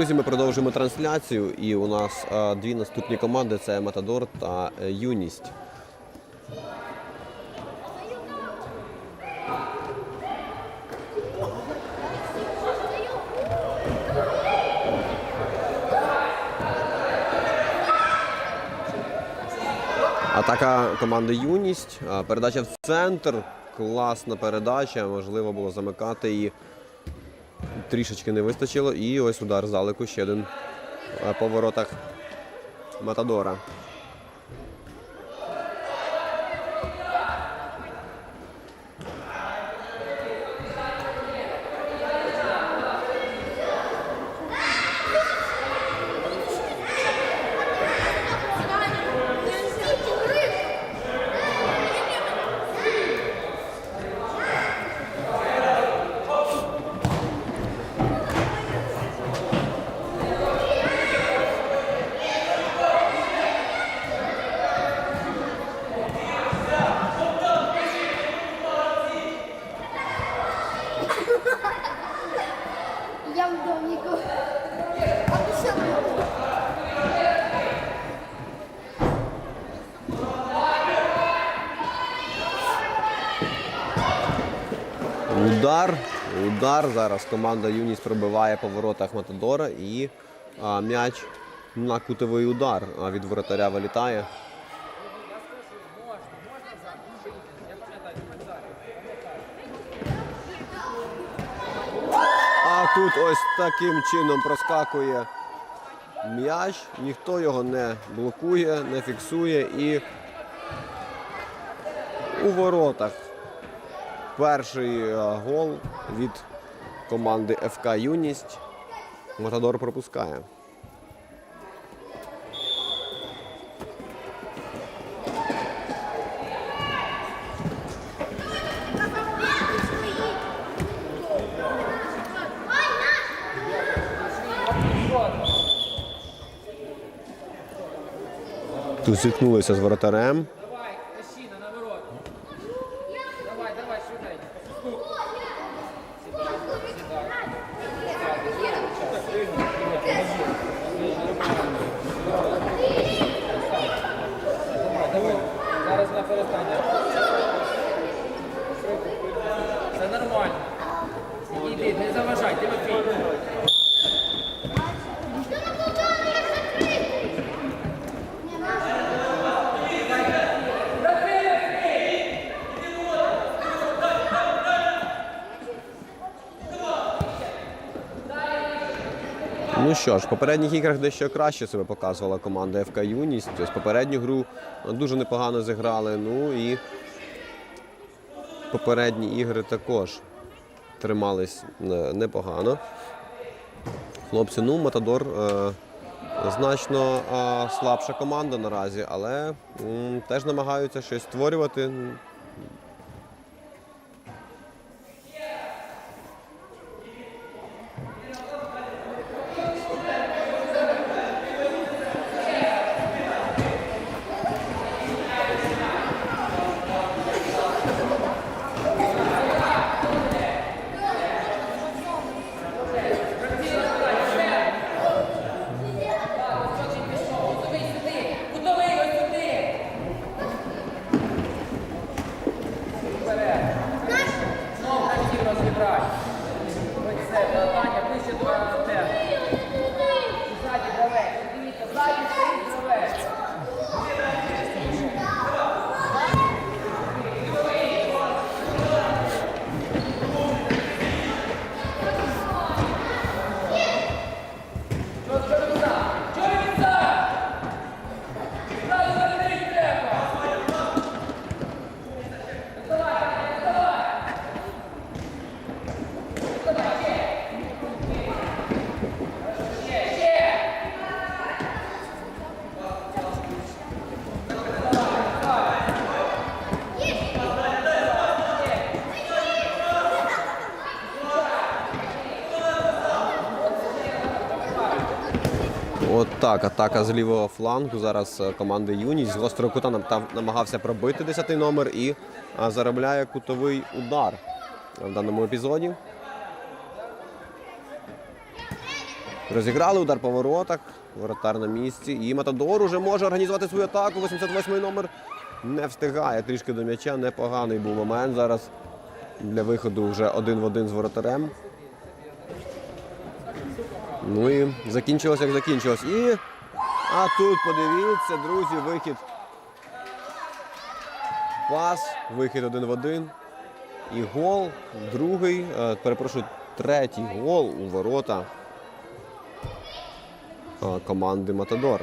Друзі, ми продовжуємо трансляцію, і у нас е, дві наступні команди: це Матадор та е, Юність. Атака команди Юність. Е, Передача в центр. Класна передача. Можливо було замикати її. Трішечки не вистачило. І ось удар здалеку. Ще один е, по воротах Матадора. Удар. Удар. Зараз команда Юність пробиває по воротах Матадора і а, м'яч на кутовий удар а, від воротаря вилітає. А тут ось таким чином проскакує м'яч, ніхто його не блокує, не фіксує і у воротах Перший е, гол від команди ФК Юність. Матадор пропускає. Тут зіткнулися з воротарем. español. Що ж, в попередніх іграх дещо краще себе показувала команда ФК Юність. Ось попередню гру дуже непогано зіграли. Ну і попередні ігри також тримались е, непогано. Хлопці, ну, Матадор е, значно е, слабша команда наразі, але м, теж намагаються щось створювати. Кутовий ось сюди. Знову хотів розібрати. Ось це, Таня, ближче до тебе. Ззаді гравець. Дивіться, ззаді стоїть гравець. Що що він за? Що він за? Зразу забери треба. Доставай, доставай. Доставай, ще. Ще, ще. От так, атака з лівого флангу. Зараз е, команда Юність з гострого кута намагався пробити 10-й номер і заробляє кутовий удар в даному епізоді. Розіграли удар по воротах, воротар на місці. І Матадор уже може організувати свою атаку. 88-й номер не встигає трішки до м'яча. Непоганий був момент зараз для виходу вже один в один з воротарем. Ну і закінчилось, як закінчилось. І. А тут подивіться, друзі, вихід. Пас, вихід один в один. І гол. Другий, е, перепрошую, третій гол у ворота команди Матадор.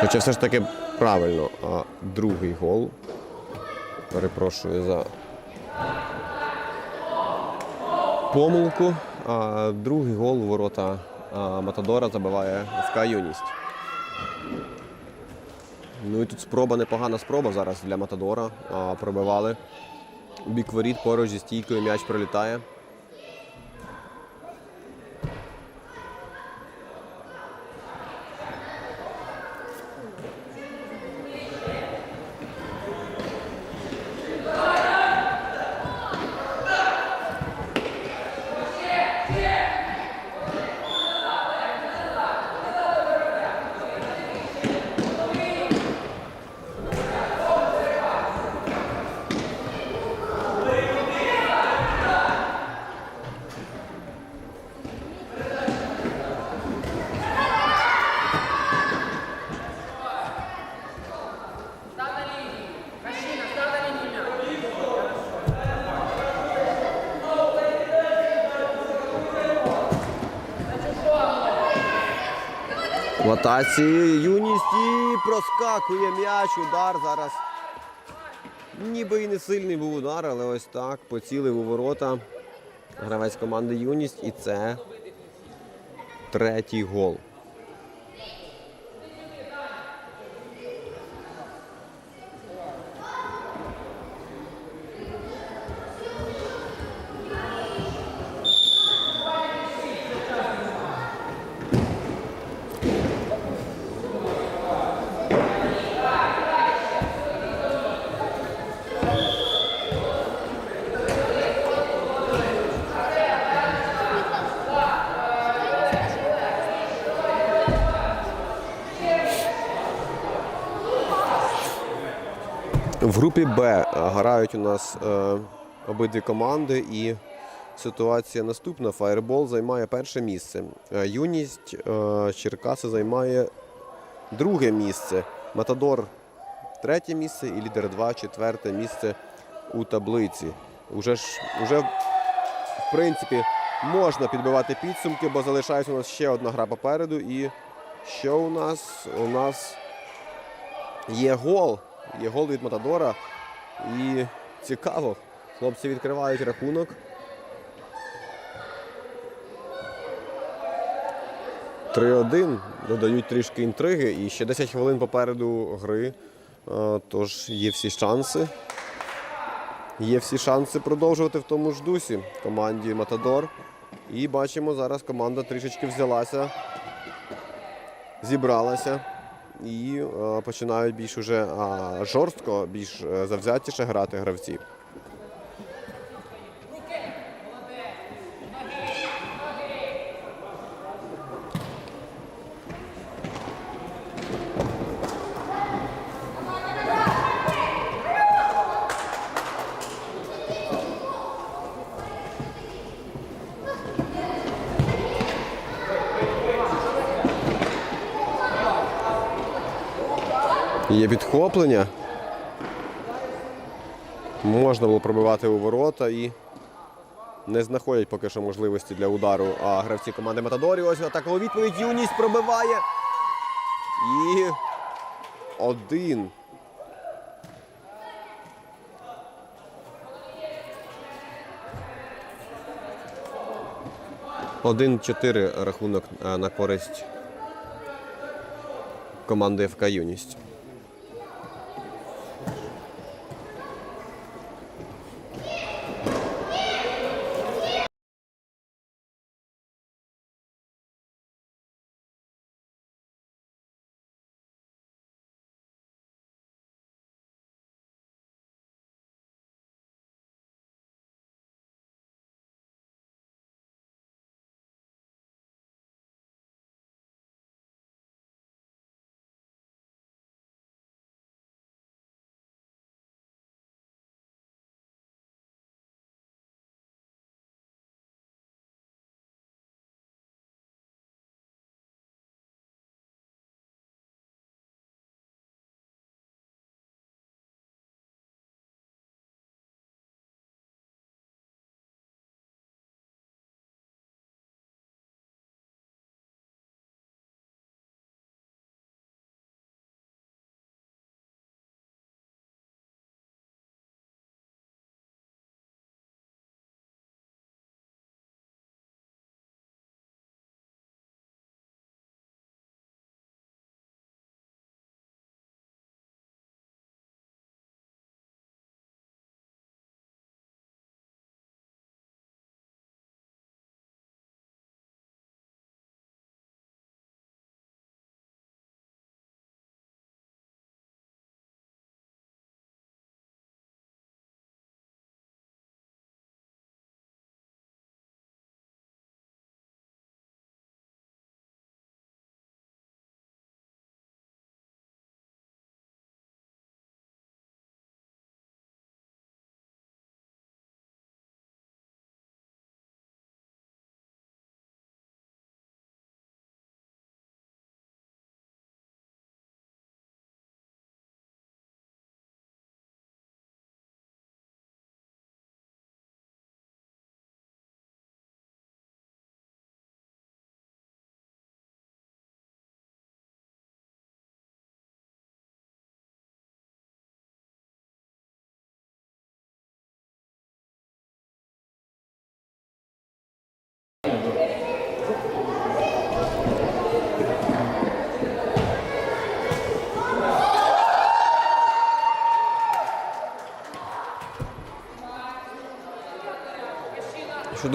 Хоча все ж таки правильно, а другий гол. Перепрошую за помилку. А другий гол у ворота Матадора забиває ФК Юність. Ну і тут спроба, непогана спроба зараз для Матадора. Пробивали. Бік воріт поруч зі стійкою м'яч пролітає. В юність і проскакує м'яч. Удар зараз. Ніби і не сильний був удар, але ось так поцілив у ворота. Гравець команди Юність. І це третій гол. Групі Б е, грають у нас е, обидві команди і ситуація наступна. Фаєрбол займає перше місце. Е, Юність е, Черкаси займає друге місце. Матадор третє місце і лідер 2 четверте місце у таблиці. Уже ж уже в принципі можна підбивати підсумки, бо залишається у нас ще одна гра попереду. І що у нас? У нас Є гол. Є гол від Матадора. І цікаво. Хлопці відкривають рахунок. Три-один. Додають трішки інтриги. І ще 10 хвилин попереду гри. Е, Тож є всі шанси. Є всі шанси продовжувати в тому ж дусі команді Матадор. І бачимо, зараз команда трішечки взялася, зібралася і е, починають більш уже жорстко, більш е, завзятіше грати гравці. Є підхоплення. Можна було пробивати у ворота і не знаходять поки що можливості для удару. А гравці команди Матадорі. Ось атакова відповідь. Юність пробиває. І один. Один-чотири рахунок е, на користь команди ФК Юність.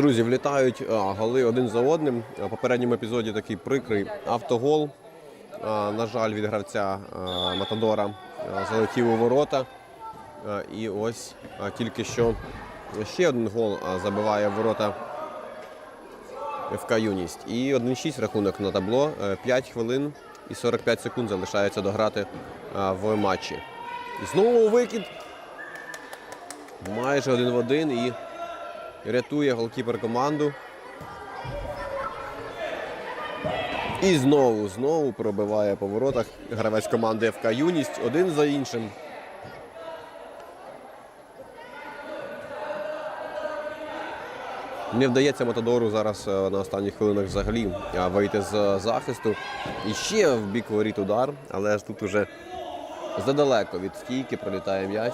Друзі, влітають голи один за одним. В попередньому епізоді такий прикрий автогол. На жаль, від гравця Матадора залетів у ворота. І ось тільки що ще один гол забиває в ворота ФК Юність. І 1-6 рахунок на табло. Е, 5 хвилин і 45 секунд залишається дограти в матчі. І знову викид. Майже один в один і рятує голкіпер команду. І знову, знову пробиває по воротах гравець команди ФК Юність один за іншим. Не вдається Матадору зараз е, на останніх хвилинах взагалі е, вийти з захисту. І ще в бік воріт удар, але ж тут уже задалеко від стійки пролітає м'яч.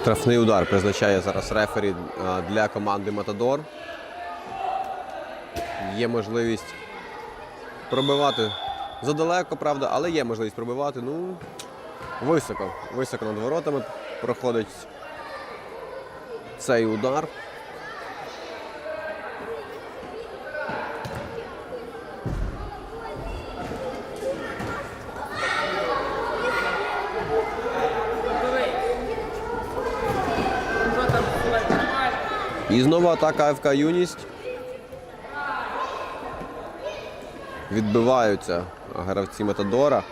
Штрафний удар призначає зараз рефері для команди Матадор. Є можливість пробивати задалеко, правда, але є можливість пробивати. Ну, високо. Високо над воротами проходить цей удар. І знову атака ФК Юність. Відбиваються гравці Метадора.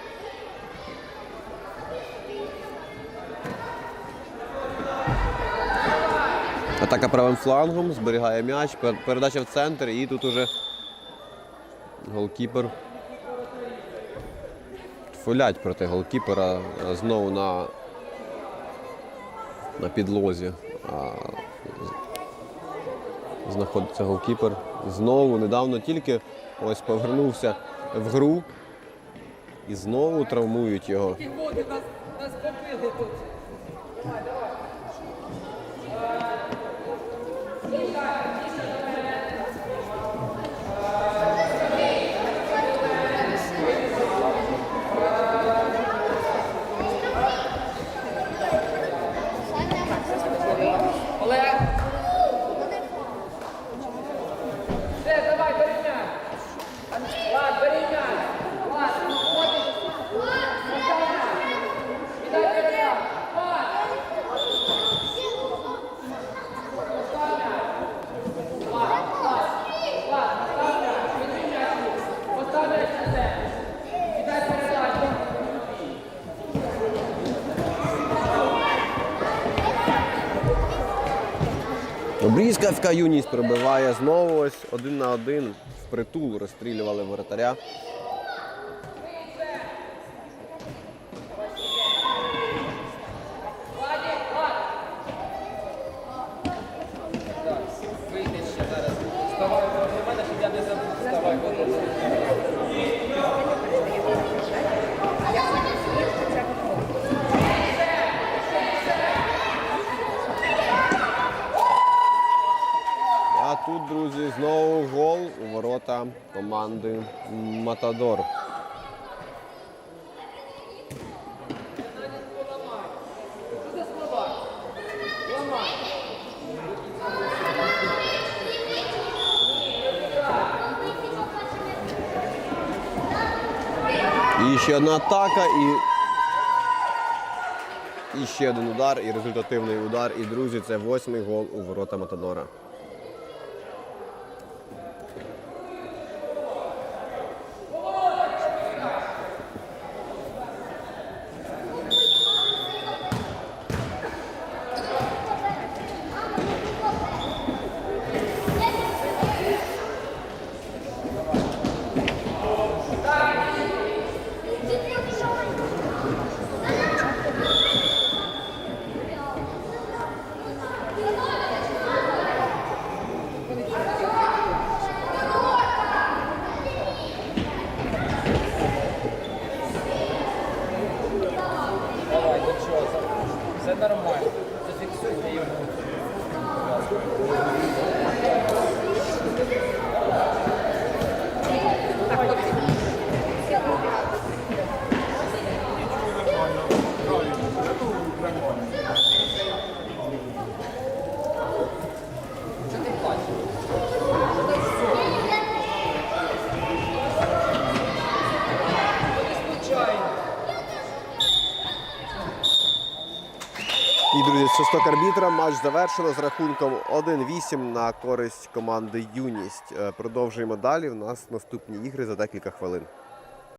Атака правим флангом, зберігає м'яч, передача в центр і тут уже голкіпер. Фулять проти голкіпера е, знову на, на підлозі. Знаходиться голкіпер. Знову недавно тільки ось повернувся в гру і знову травмують його. Ті води нас, нас побили тут. Обрізка ФК Юність пробиває знову ось один на один. Впритул розстрілювали воротаря. Вийди ще зараз. Вставай проти мене, щоб я не забув. Вставай проти мене. А тут, друзі, знову гол у ворота команди Матадор. І ще одна атака і. І ще один удар, і результативний удар. І, друзі, це восьмий гол у ворота Матадора. Свисток арбітра. Матч завершено з рахунком 1-8 на користь команди Юність. Е, Продовжуємо далі. У нас наступні ігри за декілька хвилин.